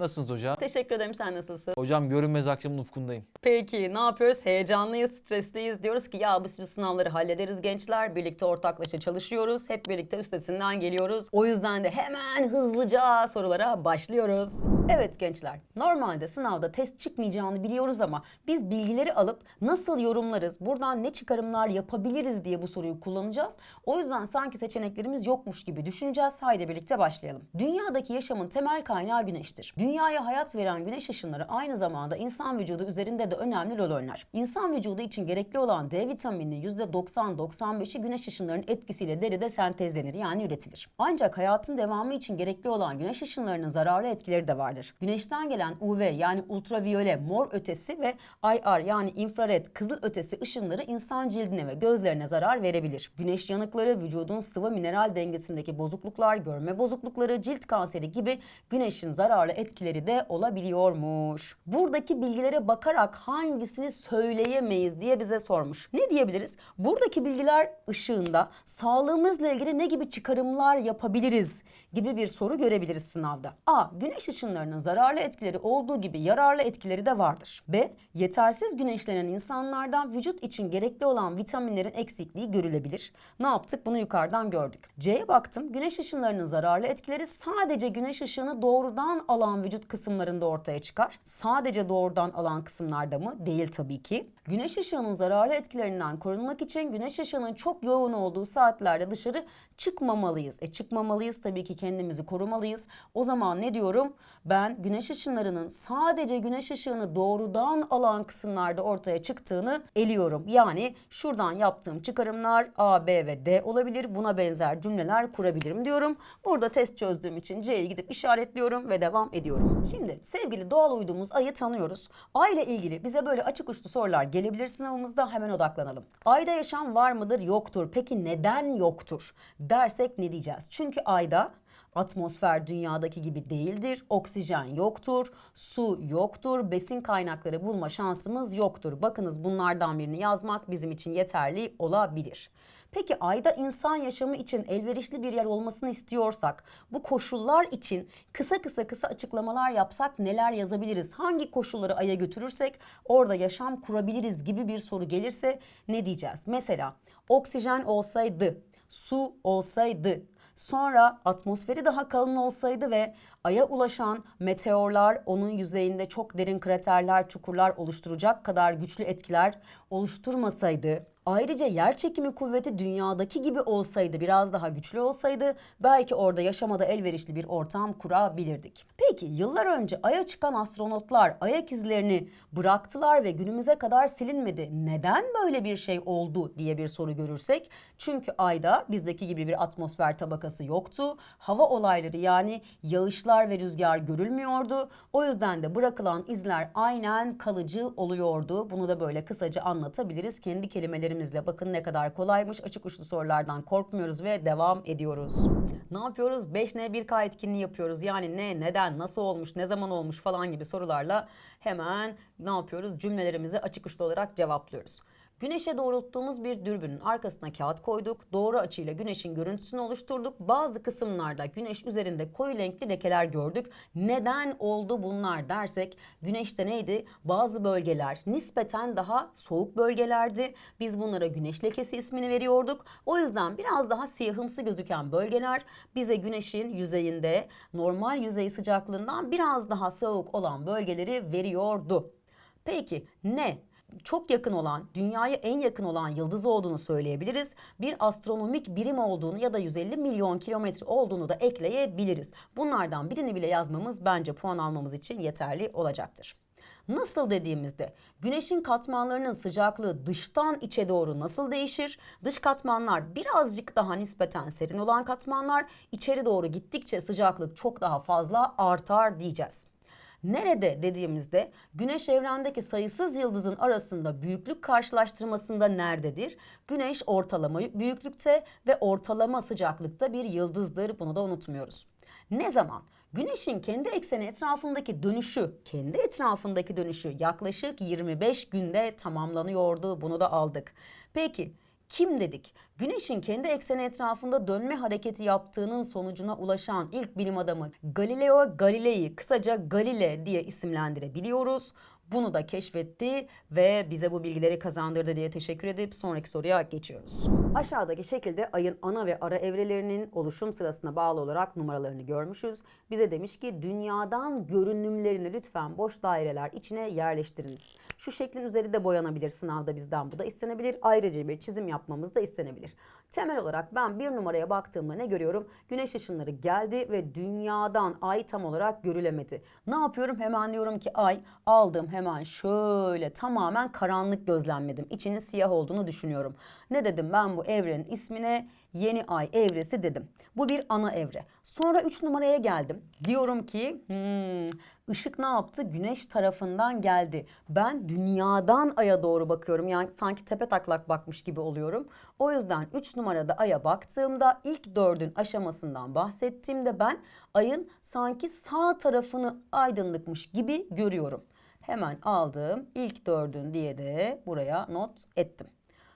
Nasılsınız hocam? Teşekkür ederim. Sen nasılsın? Hocam görünmez akşamın ufkundayım. Peki ne yapıyoruz? Heyecanlıyız, stresliyiz. Diyoruz ki ya biz bu sınavları hallederiz gençler. Birlikte ortaklaşa çalışıyoruz. Hep birlikte üstesinden geliyoruz. O yüzden de hemen hızlıca sorulara başlıyoruz. Evet gençler. Normalde sınavda test çıkmayacağını biliyoruz ama biz bilgileri alıp nasıl yorumlarız, buradan ne çıkarımlar yapabiliriz diye bu soruyu kullanacağız. O yüzden sanki seçeneklerimiz yokmuş gibi düşüneceğiz. Haydi birlikte başlayalım. Dünyadaki yaşamın temel kaynağı güneştir. Dünyaya hayat veren güneş ışınları aynı zamanda insan vücudu üzerinde de önemli rol oynar. İnsan vücudu için gerekli olan D vitamininin %90-95'i güneş ışınlarının etkisiyle deride sentezlenir yani üretilir. Ancak hayatın devamı için gerekli olan güneş ışınlarının zararlı etkileri de vardır. Güneşten gelen UV yani ultraviyole, mor ötesi ve IR yani infrared, kızıl ötesi ışınları insan cildine ve gözlerine zarar verebilir. Güneş yanıkları, vücudun sıvı mineral dengesindeki bozukluklar, görme bozuklukları, cilt kanseri gibi güneşin zararlı etkileri de olabiliyormuş. Buradaki bilgilere bakarak hangisini söyleyemeyiz diye bize sormuş. Ne diyebiliriz? Buradaki bilgiler ışığında sağlığımızla ilgili ne gibi çıkarımlar yapabiliriz gibi bir soru görebiliriz sınavda. A. Güneş ışınlarının zararlı etkileri olduğu gibi yararlı etkileri de vardır. B. Yetersiz güneşlenen insanlardan vücut için gerekli olan vitaminlerin eksikliği görülebilir. Ne yaptık? Bunu yukarıdan gördük. C'ye baktım. Güneş ışınlarının zararlı etkileri sadece güneş ışığını doğrudan alan vücut kısımlarında ortaya çıkar. Sadece doğrudan alan kısımlarda mı? Değil tabii ki. Güneş ışığının zararlı etkilerinden korunmak için güneş ışığının çok yoğun olduğu saatlerde dışarı çıkmamalıyız. E çıkmamalıyız tabii ki kendimizi korumalıyız. O zaman ne diyorum? Ben güneş ışınlarının sadece güneş ışığını doğrudan alan kısımlarda ortaya çıktığını eliyorum. Yani şuradan yaptığım çıkarımlar A, B ve D olabilir. Buna benzer cümleler kurabilirim diyorum. Burada test çözdüğüm için C'yi gidip işaretliyorum ve devam ediyorum. Şimdi sevgili doğal uydumuz Ay'ı tanıyoruz. Ay ile ilgili bize böyle açık uçlu sorular gelebilir sınavımızda hemen odaklanalım. Ayda yaşam var mıdır? Yoktur. Peki neden yoktur? Dersek ne diyeceğiz? Çünkü Ayda Atmosfer dünyadaki gibi değildir. Oksijen yoktur, su yoktur, besin kaynakları bulma şansımız yoktur. Bakınız bunlardan birini yazmak bizim için yeterli olabilir. Peki ayda insan yaşamı için elverişli bir yer olmasını istiyorsak bu koşullar için kısa kısa kısa açıklamalar yapsak neler yazabiliriz? Hangi koşulları aya götürürsek orada yaşam kurabiliriz gibi bir soru gelirse ne diyeceğiz? Mesela oksijen olsaydı, su olsaydı, Sonra atmosferi daha kalın olsaydı ve Ay'a ulaşan meteorlar onun yüzeyinde çok derin kraterler, çukurlar oluşturacak kadar güçlü etkiler oluşturmasaydı, ayrıca yer çekimi kuvveti dünyadaki gibi olsaydı, biraz daha güçlü olsaydı belki orada yaşamada elverişli bir ortam kurabilirdik. Peki yıllar önce Ay'a çıkan astronotlar ayak izlerini bıraktılar ve günümüze kadar silinmedi. Neden böyle bir şey oldu diye bir soru görürsek, çünkü Ay'da bizdeki gibi bir atmosfer tabakası yoktu. Hava olayları yani yağışlar ve rüzgar görülmüyordu. O yüzden de bırakılan izler aynen kalıcı oluyordu. Bunu da böyle kısaca anlatabiliriz kendi kelimelerimizle. Bakın ne kadar kolaymış. Açık uçlu sorulardan korkmuyoruz ve devam ediyoruz. Ne yapıyoruz? 5N 1K etkinliği yapıyoruz. Yani ne, neden, nasıl olmuş, ne zaman olmuş falan gibi sorularla hemen ne yapıyoruz? Cümlelerimizi açık uçlu olarak cevaplıyoruz. Güneşe doğrulttuğumuz bir dürbünün arkasına kağıt koyduk. Doğru açıyla güneşin görüntüsünü oluşturduk. Bazı kısımlarda güneş üzerinde koyu renkli lekeler gördük. Neden oldu bunlar dersek güneşte neydi? Bazı bölgeler nispeten daha soğuk bölgelerdi. Biz bunlara güneş lekesi ismini veriyorduk. O yüzden biraz daha siyahımsı gözüken bölgeler bize güneşin yüzeyinde normal yüzey sıcaklığından biraz daha soğuk olan bölgeleri veriyordu. Peki ne? Çok yakın olan, dünyaya en yakın olan yıldız olduğunu söyleyebiliriz. Bir astronomik birim olduğunu ya da 150 milyon kilometre olduğunu da ekleyebiliriz. Bunlardan birini bile yazmamız bence puan almamız için yeterli olacaktır. Nasıl dediğimizde güneşin katmanlarının sıcaklığı dıştan içe doğru nasıl değişir? Dış katmanlar birazcık daha nispeten serin olan katmanlar içeri doğru gittikçe sıcaklık çok daha fazla artar diyeceğiz. Nerede dediğimizde güneş evrendeki sayısız yıldızın arasında büyüklük karşılaştırmasında nerededir? Güneş ortalama büyüklükte ve ortalama sıcaklıkta bir yıldızdır. Bunu da unutmuyoruz. Ne zaman? Güneşin kendi ekseni etrafındaki dönüşü, kendi etrafındaki dönüşü yaklaşık 25 günde tamamlanıyordu. Bunu da aldık. Peki Kim dedik? Güneşin kendi ekseni etrafında dönme hareketi yaptığının sonucuna ulaşan ilk bilim adamı Galileo Galilei, kısaca Galile diye isimlendirebiliyoruz. Bunu da keşfetti ve bize bu bilgileri kazandırdı diye teşekkür edip sonraki soruya geçiyoruz. Aşağıdaki şekilde ayın ana ve ara evrelerinin oluşum sırasına bağlı olarak numaralarını görmüşüz. Bize demiş ki dünyadan görünümlerini lütfen boş daireler içine yerleştiriniz. Şu şeklin üzeri de boyanabilir sınavda bizden bu da istenebilir. Ayrıca bir çizim yapmamız da istenebilir. Temel olarak ben bir numaraya baktığımda ne görüyorum? Güneş ışınları geldi ve dünyadan ay tam olarak görülemedi. Ne yapıyorum? Hemen diyorum ki ay aldım hemen şöyle tamamen karanlık gözlemledim. İçinin siyah olduğunu düşünüyorum. Ne dedim ben bu evrenin ismine? Yeni ay evresi dedim. Bu bir ana evre. Sonra 3 numaraya geldim. Diyorum ki hmm, ışık ne yaptı? Güneş tarafından geldi. Ben dünyadan aya doğru bakıyorum. Yani sanki tepe taklak bakmış gibi oluyorum. O yüzden 3 numarada aya baktığımda ilk dördün aşamasından bahsettiğimde ben ayın sanki sağ tarafını aydınlıkmış gibi görüyorum. Hemen aldım ilk dördün diye de buraya not ettim.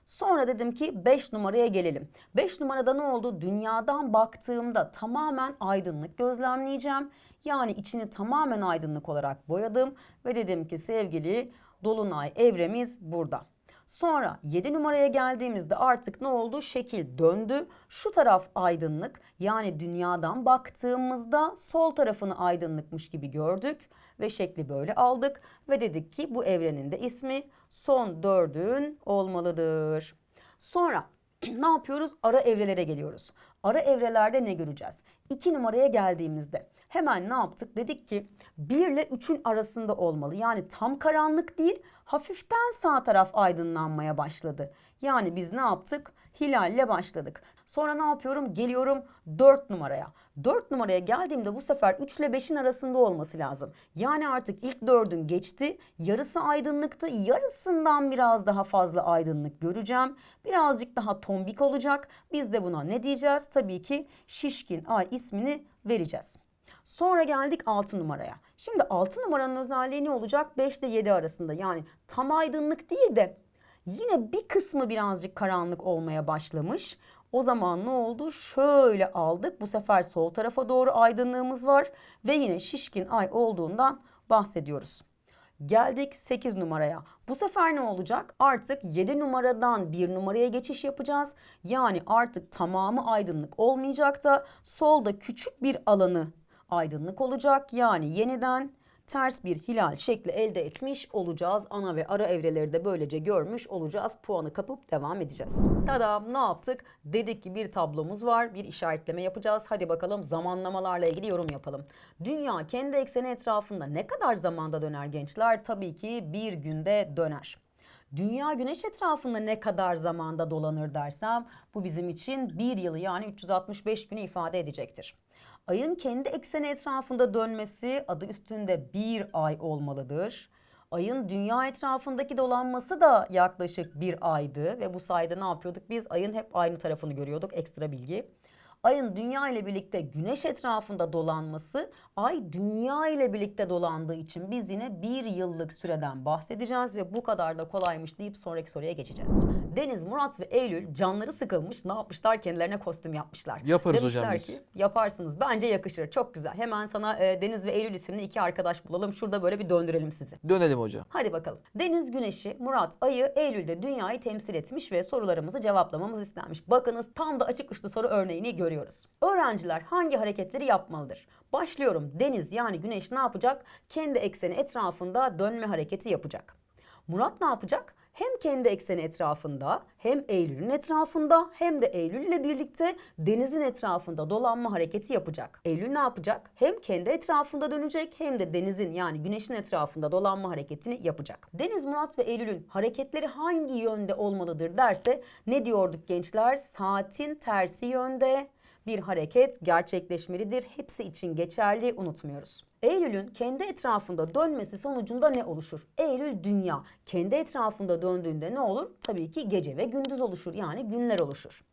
Sonra dedim ki 5 numaraya gelelim. 5 numarada ne oldu? Dünyadan baktığımda tamamen aydınlık gözlemleyeceğim. Yani içini tamamen aydınlık olarak boyadım ve dedim ki sevgili dolunay evremiz burada. Sonra 7 numaraya geldiğimizde artık ne oldu? Şekil döndü. Şu taraf aydınlık. Yani dünyadan baktığımızda sol tarafını aydınlıkmış gibi gördük ve şekli böyle aldık ve dedik ki bu evrenin de ismi son dördün olmalıdır. Sonra ne yapıyoruz? Ara evrelere geliyoruz. Ara evrelerde ne göreceğiz? 2 numaraya geldiğimizde hemen ne yaptık? Dedik ki 1 ile 3'ün arasında olmalı. Yani tam karanlık değil, hafiften sağ taraf aydınlanmaya başladı. Yani biz ne yaptık? Hilalle başladık. Sonra ne yapıyorum? Geliyorum 4 numaraya. 4 numaraya geldiğimde bu sefer 3 ile 5'in arasında olması lazım. Yani artık ilk 4'ün geçti. Yarısı aydınlıktı. Yarısından biraz daha fazla aydınlık göreceğim. Birazcık daha tombik olacak. Biz de buna ne diyeceğiz? Tabii ki şişkin ay ismini vereceğiz. Sonra geldik 6 numaraya. Şimdi 6 numaranın özelliği ne olacak? 5 ile 7 arasında. Yani tam aydınlık değil de yine bir kısmı birazcık karanlık olmaya başlamış. O zaman ne oldu? Şöyle aldık. Bu sefer sol tarafa doğru aydınlığımız var ve yine şişkin ay olduğundan bahsediyoruz. Geldik 8 numaraya. Bu sefer ne olacak? Artık 7 numaradan 1 numaraya geçiş yapacağız. Yani artık tamamı aydınlık olmayacak da solda küçük bir alanı aydınlık olacak. Yani yeniden ters bir hilal şekli elde etmiş olacağız. Ana ve ara evreleri de böylece görmüş olacağız. Puanı kapıp devam edeceğiz. Tadam ne yaptık? Dedik ki bir tablomuz var. Bir işaretleme yapacağız. Hadi bakalım zamanlamalarla ilgili yorum yapalım. Dünya kendi ekseni etrafında ne kadar zamanda döner gençler? Tabii ki bir günde döner. Dünya güneş etrafında ne kadar zamanda dolanır dersem bu bizim için bir yılı yani 365 günü ifade edecektir. Ayın kendi ekseni etrafında dönmesi adı üstünde bir ay olmalıdır. Ayın dünya etrafındaki dolanması da yaklaşık bir aydı ve bu sayede ne yapıyorduk? Biz ayın hep aynı tarafını görüyorduk ekstra bilgi. Ayın dünya ile birlikte güneş etrafında dolanması ay dünya ile birlikte dolandığı için biz yine bir yıllık süreden bahsedeceğiz ve bu kadar da kolaymış deyip sonraki soruya geçeceğiz. Deniz, Murat ve Eylül canları sıkılmış ne yapmışlar kendilerine kostüm yapmışlar. Yaparız Demişler hocam biz. ki yaparsınız bence yakışır çok güzel. Hemen sana e, Deniz ve Eylül isimli iki arkadaş bulalım şurada böyle bir döndürelim sizi. Dönelim hocam. Hadi bakalım. Deniz Güneş'i, Murat Ay'ı, Eylül'de Dünya'yı temsil etmiş ve sorularımızı cevaplamamız istenmiş. Bakınız tam da açık uçlu soru örneğini görüyoruz. Öğrenciler hangi hareketleri yapmalıdır? Başlıyorum. Deniz yani Güneş ne yapacak? Kendi ekseni etrafında dönme hareketi yapacak. Murat ne yapacak? Hem kendi ekseni etrafında hem Eylül'ün etrafında hem de Eylül ile birlikte denizin etrafında dolanma hareketi yapacak. Eylül ne yapacak? Hem kendi etrafında dönecek hem de denizin yani güneşin etrafında dolanma hareketini yapacak. Deniz, Murat ve Eylül'ün hareketleri hangi yönde olmalıdır derse ne diyorduk gençler? Saatin tersi yönde bir hareket gerçekleşmelidir. Hepsi için geçerli unutmuyoruz. Eylül'ün kendi etrafında dönmesi sonucunda ne oluşur? Eylül dünya. Kendi etrafında döndüğünde ne olur? Tabii ki gece ve gündüz oluşur. Yani günler oluşur.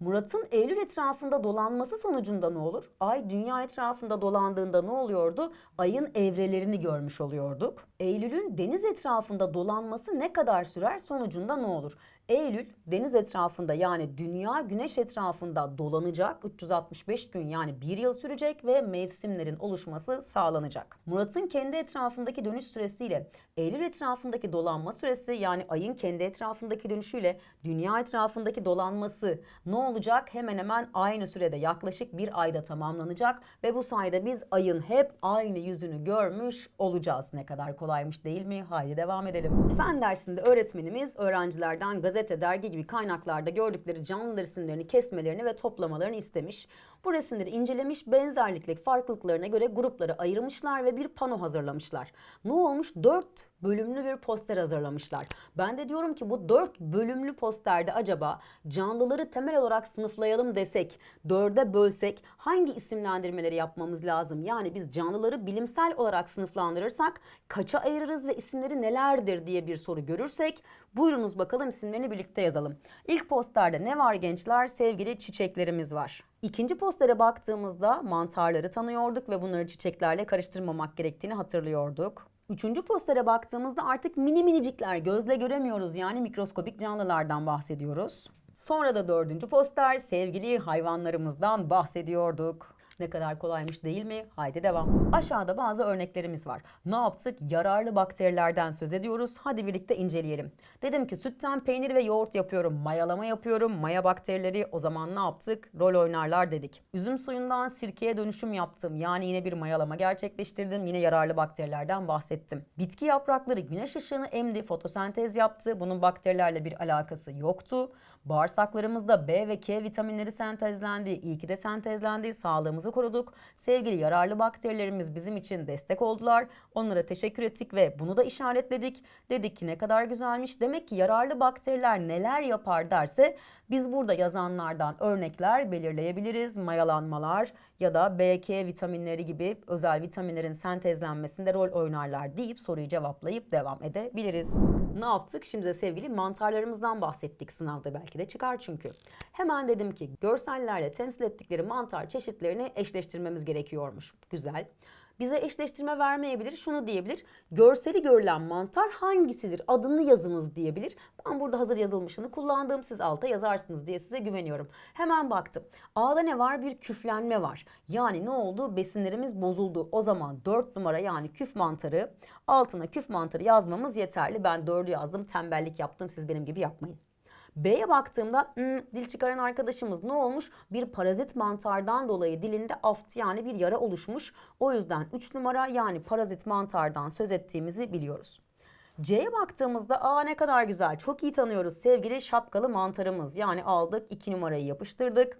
Murat'ın Eylül etrafında dolanması sonucunda ne olur? Ay dünya etrafında dolandığında ne oluyordu? Ayın evrelerini görmüş oluyorduk. Eylül'ün deniz etrafında dolanması ne kadar sürer? Sonucunda ne olur? Eylül deniz etrafında yani dünya güneş etrafında dolanacak 365 gün yani bir yıl sürecek ve mevsimlerin oluşması sağlanacak. Murat'ın kendi etrafındaki dönüş süresiyle Eylül etrafındaki dolanma süresi yani ayın kendi etrafındaki dönüşüyle dünya etrafındaki dolanması ne olacak? Hemen hemen aynı sürede yaklaşık bir ayda tamamlanacak ve bu sayede biz ayın hep aynı yüzünü görmüş olacağız. Ne kadar kolaymış değil mi? Haydi devam edelim. Fen dersinde öğretmenimiz öğrencilerden gazete, dergi gibi kaynaklarda gördükleri canlı resimlerini kesmelerini ve toplamalarını istemiş. Bu resimleri incelemiş, benzerliklik farklılıklarına göre gruplara ayırmışlar ve bir pano hazırlamışlar. Ne olmuş? Dört bölümlü bir poster hazırlamışlar. Ben de diyorum ki bu dört bölümlü posterde acaba canlıları temel olarak sınıflayalım desek, dörde bölsek hangi isimlendirmeleri yapmamız lazım? Yani biz canlıları bilimsel olarak sınıflandırırsak kaça ayırırız ve isimleri nelerdir diye bir soru görürsek buyurunuz bakalım isimlerini birlikte yazalım. İlk posterde ne var gençler? Sevgili çiçeklerimiz var. İkinci postere baktığımızda mantarları tanıyorduk ve bunları çiçeklerle karıştırmamak gerektiğini hatırlıyorduk. Üçüncü postere baktığımızda artık mini minicikler gözle göremiyoruz yani mikroskopik canlılardan bahsediyoruz. Sonra da dördüncü poster sevgili hayvanlarımızdan bahsediyorduk. Ne kadar kolaymış değil mi? Haydi devam. Aşağıda bazı örneklerimiz var. Ne yaptık? Yararlı bakterilerden söz ediyoruz. Hadi birlikte inceleyelim. Dedim ki sütten peynir ve yoğurt yapıyorum. Mayalama yapıyorum. Maya bakterileri o zaman ne yaptık? Rol oynarlar dedik. Üzüm suyundan sirkeye dönüşüm yaptım. Yani yine bir mayalama gerçekleştirdim. Yine yararlı bakterilerden bahsettim. Bitki yaprakları güneş ışığını emdi, fotosentez yaptı. Bunun bakterilerle bir alakası yoktu. Bağırsaklarımızda B ve K vitaminleri sentezlendi. İyi ki de sentezlendi. Sağlığımızı koruduk. Sevgili yararlı bakterilerimiz bizim için destek oldular. Onlara teşekkür ettik ve bunu da işaretledik. Dedik ki ne kadar güzelmiş. Demek ki yararlı bakteriler neler yapar derse biz burada yazanlardan örnekler belirleyebiliriz. Mayalanmalar ya da B, K vitaminleri gibi özel vitaminlerin sentezlenmesinde rol oynarlar deyip soruyu cevaplayıp devam edebiliriz. Ne yaptık? Şimdi de sevgili mantarlarımızdan bahsettik sınavda belki de çıkar çünkü. Hemen dedim ki görsellerle temsil ettikleri mantar çeşitlerini eşleştirmemiz gerekiyormuş. Güzel. Bize eşleştirme vermeyebilir. Şunu diyebilir. Görseli görülen mantar hangisidir? Adını yazınız diyebilir. Ben burada hazır yazılmışını kullandığım siz alta yazarsınız diye size güveniyorum. Hemen baktım. A'da ne var? Bir küflenme var. Yani ne oldu? Besinlerimiz bozuldu. O zaman 4 numara yani küf mantarı altına küf mantarı yazmamız yeterli. Ben 4'ü yazdım. Tembellik yaptım. Siz benim gibi yapmayın. B'ye baktığımda hmm, dil çıkaran arkadaşımız ne olmuş? Bir parazit mantardan dolayı dilinde aft yani bir yara oluşmuş. O yüzden 3 numara yani parazit mantardan söz ettiğimizi biliyoruz. C'ye baktığımızda aa ne kadar güzel çok iyi tanıyoruz sevgili şapkalı mantarımız. Yani aldık 2 numarayı yapıştırdık.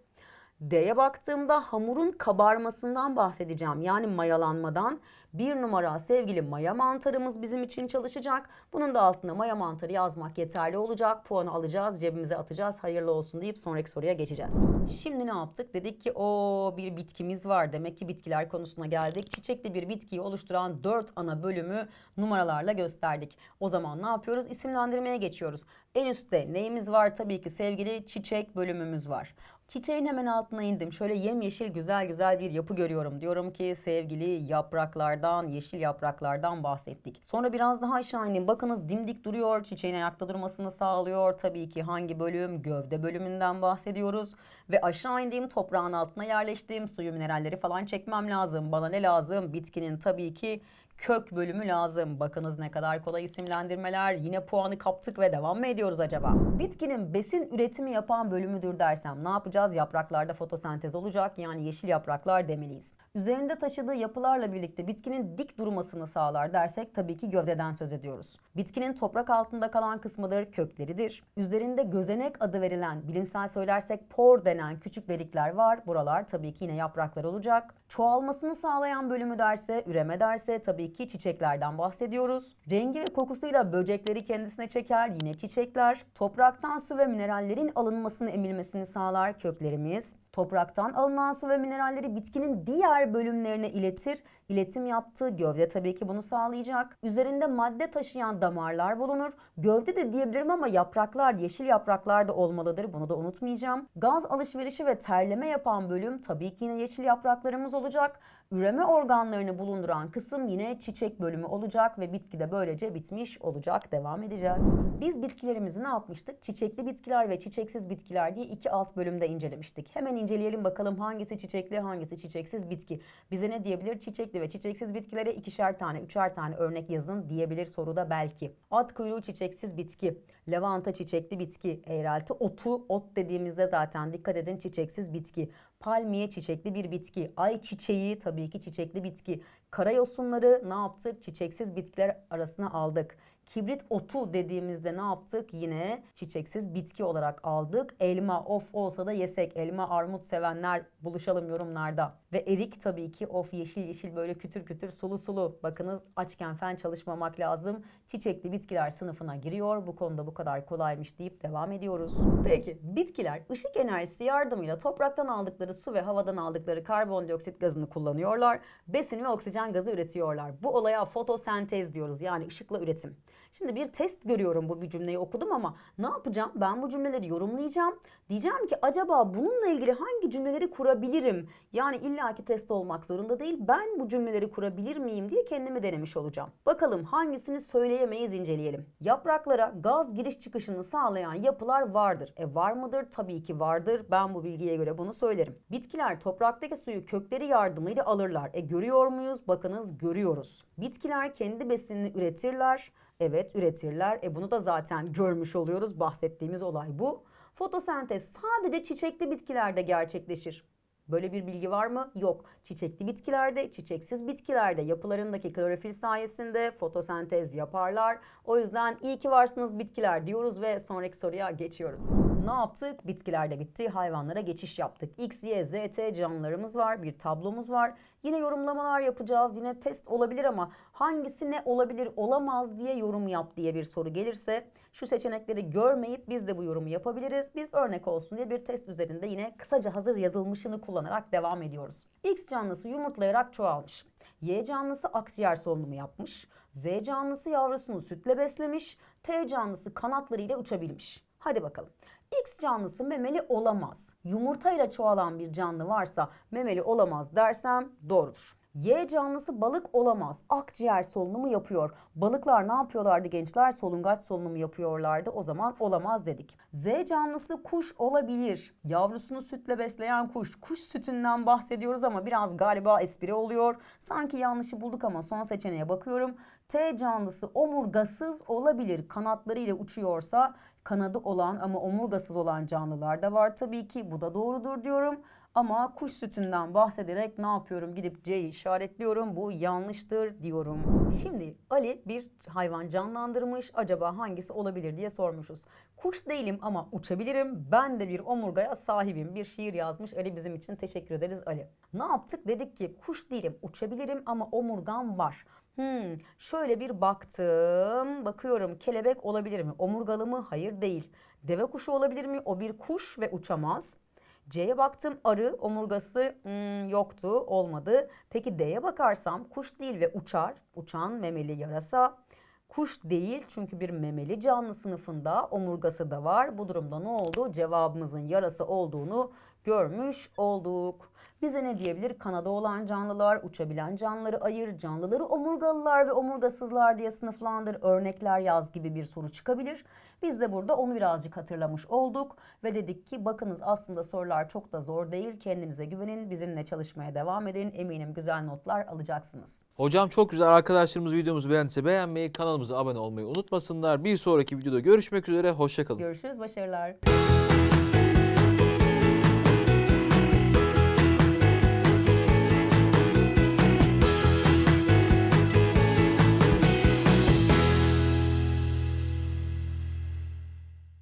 D'ye baktığımda hamurun kabarmasından bahsedeceğim. Yani mayalanmadan. Bir numara sevgili maya mantarımız bizim için çalışacak. Bunun da altına maya mantarı yazmak yeterli olacak. Puanı alacağız, cebimize atacağız. Hayırlı olsun deyip sonraki soruya geçeceğiz. Şimdi ne yaptık? Dedik ki o bir bitkimiz var. Demek ki bitkiler konusuna geldik. Çiçekli bir bitkiyi oluşturan dört ana bölümü numaralarla gösterdik. O zaman ne yapıyoruz? İsimlendirmeye geçiyoruz. En üstte neyimiz var? Tabii ki sevgili çiçek bölümümüz var. Çiçeğin hemen altına indim. Şöyle yemyeşil güzel güzel bir yapı görüyorum. Diyorum ki sevgili yapraklardan, yeşil yapraklardan bahsettik. Sonra biraz daha aşağı indim. Bakınız dimdik duruyor. Çiçeğin ayakta durmasını sağlıyor. Tabii ki hangi bölüm? Gövde bölümünden bahsediyoruz. Ve aşağı indiğim toprağın altına yerleştim. Suyu mineralleri falan çekmem lazım. Bana ne lazım? Bitkinin tabii ki kök bölümü lazım. Bakınız ne kadar kolay isimlendirmeler. Yine puanı kaptık ve devam mı ediyoruz acaba? Bitkinin besin üretimi yapan bölümüdür dersem ne yapacağız? Yapraklarda fotosentez olacak. Yani yeşil yapraklar demeliyiz. Üzerinde taşıdığı yapılarla birlikte bitkinin dik durmasını sağlar dersek tabii ki gövdeden söz ediyoruz. Bitkinin toprak altında kalan kısmıdır, kökleridir. Üzerinde gözenek adı verilen, bilimsel söylersek por denen küçük delikler var. Buralar tabii ki yine yapraklar olacak. Çoğalmasını sağlayan bölümü derse, üreme derse tabii ki çiçeklerden bahsediyoruz. Rengi ve kokusuyla böcekleri kendisine çeker, yine çiçekler. Topraktan su ve minerallerin alınmasını, emilmesini sağlar köklerimiz. Topraktan alınan su ve mineralleri bitkinin diğer bölümlerine iletir. İletim yaptığı gövde tabii ki bunu sağlayacak. Üzerinde madde taşıyan damarlar bulunur. Gövde de diyebilirim ama yapraklar, yeşil yapraklar da olmalıdır. Bunu da unutmayacağım. Gaz alışverişi ve terleme yapan bölüm tabii ki yine yeşil yapraklarımız olacak. Üreme organlarını bulunduran kısım yine çiçek bölümü olacak ve bitki de böylece bitmiş olacak. Devam edeceğiz. Biz bitkilerimizi ne yapmıştık? Çiçekli bitkiler ve çiçeksiz bitkiler diye iki alt bölümde incelemiştik. Hemen inceleyelim bakalım hangisi çiçekli, hangisi çiçeksiz bitki. Bize ne diyebilir? Çiçekli ve çiçeksiz bitkilere ikişer tane, üçer tane örnek yazın diyebilir soruda belki. At kuyruğu çiçeksiz bitki, lavanta çiçekli bitki, eğrelti otu, ot dediğimizde zaten dikkat edin çiçeksiz bitki. Palmiye çiçekli bir bitki, ay çiçeği tabii ki çiçekli bitki. Karayosunları ne yaptık? Çiçeksiz bitkiler arasına aldık. Kibrit otu dediğimizde ne yaptık? Yine çiçeksiz bitki olarak aldık. Elma of olsa da yesek. Elma armut sevenler buluşalım yorumlarda. Ve erik tabii ki of yeşil yeşil böyle kütür kütür sulu sulu. Bakınız açken fen çalışmamak lazım. Çiçekli bitkiler sınıfına giriyor. Bu konuda bu kadar kolaymış deyip devam ediyoruz. Peki bitkiler ışık enerjisi yardımıyla topraktan aldıkları su ve havadan aldıkları karbondioksit gazını kullanıyorlar. Besin ve oksijen gazı üretiyorlar. Bu olaya fotosentez diyoruz yani ışıkla üretim. Şimdi bir test görüyorum bu bir cümleyi okudum ama ne yapacağım? Ben bu cümleleri yorumlayacağım. Diyeceğim ki acaba bununla ilgili hangi cümleleri kurabilirim? Yani illaki test olmak zorunda değil. Ben bu cümleleri kurabilir miyim diye kendimi denemiş olacağım. Bakalım hangisini söyleyemeyiz inceleyelim. Yapraklara gaz giriş çıkışını sağlayan yapılar vardır. E var mıdır? Tabii ki vardır. Ben bu bilgiye göre bunu söylerim. Bitkiler topraktaki suyu kökleri yardımıyla alırlar. E görüyor muyuz? Bakınız görüyoruz. Bitkiler kendi besinini üretirler. Evet üretirler. E bunu da zaten görmüş oluyoruz. Bahsettiğimiz olay bu. Fotosentez sadece çiçekli bitkilerde gerçekleşir. Böyle bir bilgi var mı? Yok. Çiçekli bitkilerde, çiçeksiz bitkilerde yapılarındaki klorofil sayesinde fotosentez yaparlar. O yüzden iyi ki varsınız bitkiler diyoruz ve sonraki soruya geçiyoruz. Ne yaptık? Bitkilerde bitti. Hayvanlara geçiş yaptık. X, Y, Z, T canlılarımız var. Bir tablomuz var. Yine yorumlamalar yapacağız. Yine test olabilir ama hangisi ne olabilir olamaz diye yorum yap diye bir soru gelirse şu seçenekleri görmeyip biz de bu yorumu yapabiliriz. Biz örnek olsun diye bir test üzerinde yine kısaca hazır yazılmışını kullanarak devam ediyoruz. X canlısı yumurtlayarak çoğalmış. Y canlısı akciğer solunumu yapmış. Z canlısı yavrusunu sütle beslemiş. T canlısı kanatlarıyla uçabilmiş. Hadi bakalım. X canlısı memeli olamaz. Yumurtayla çoğalan bir canlı varsa memeli olamaz dersem doğrudur. Y canlısı balık olamaz. Akciğer solunumu yapıyor. Balıklar ne yapıyorlardı gençler? Solungaç solunumu yapıyorlardı. O zaman olamaz dedik. Z canlısı kuş olabilir. Yavrusunu sütle besleyen kuş. Kuş sütünden bahsediyoruz ama biraz galiba espri oluyor. Sanki yanlışı bulduk ama son seçeneğe bakıyorum. T canlısı omurgasız olabilir. Kanatlarıyla uçuyorsa kanadı olan ama omurgasız olan canlılar da var tabii ki. Bu da doğrudur diyorum. Ama kuş sütünden bahsederek ne yapıyorum? Gidip C'yi işaretliyorum. Bu yanlıştır diyorum. Şimdi Ali bir hayvan canlandırmış. Acaba hangisi olabilir diye sormuşuz. Kuş değilim ama uçabilirim. Ben de bir omurgaya sahibim. Bir şiir yazmış Ali bizim için. Teşekkür ederiz Ali. Ne yaptık? Dedik ki kuş değilim, uçabilirim ama omurgam var. Hmm, şöyle bir baktım. Bakıyorum kelebek olabilir mi? Omurgalı mı? Hayır değil. Deve kuşu olabilir mi? O bir kuş ve uçamaz. C'ye baktım arı omurgası hmm, yoktu olmadı. Peki D'ye bakarsam kuş değil ve uçar. Uçan memeli yarasa. Kuş değil çünkü bir memeli canlı sınıfında omurgası da var. Bu durumda ne oldu? Cevabımızın yarası olduğunu görmüş olduk. Bize ne diyebilir? Kanada olan canlılar, uçabilen canlıları ayır, canlıları omurgalılar ve omurgasızlar diye sınıflandır, örnekler yaz gibi bir soru çıkabilir. Biz de burada onu birazcık hatırlamış olduk ve dedik ki bakınız aslında sorular çok da zor değil. Kendinize güvenin, bizimle çalışmaya devam edin. Eminim güzel notlar alacaksınız. Hocam çok güzel arkadaşlarımız videomuzu beğendiyse beğenmeyi, kanalımıza abone olmayı unutmasınlar. Bir sonraki videoda görüşmek üzere, hoşçakalın. Görüşürüz, başarılar.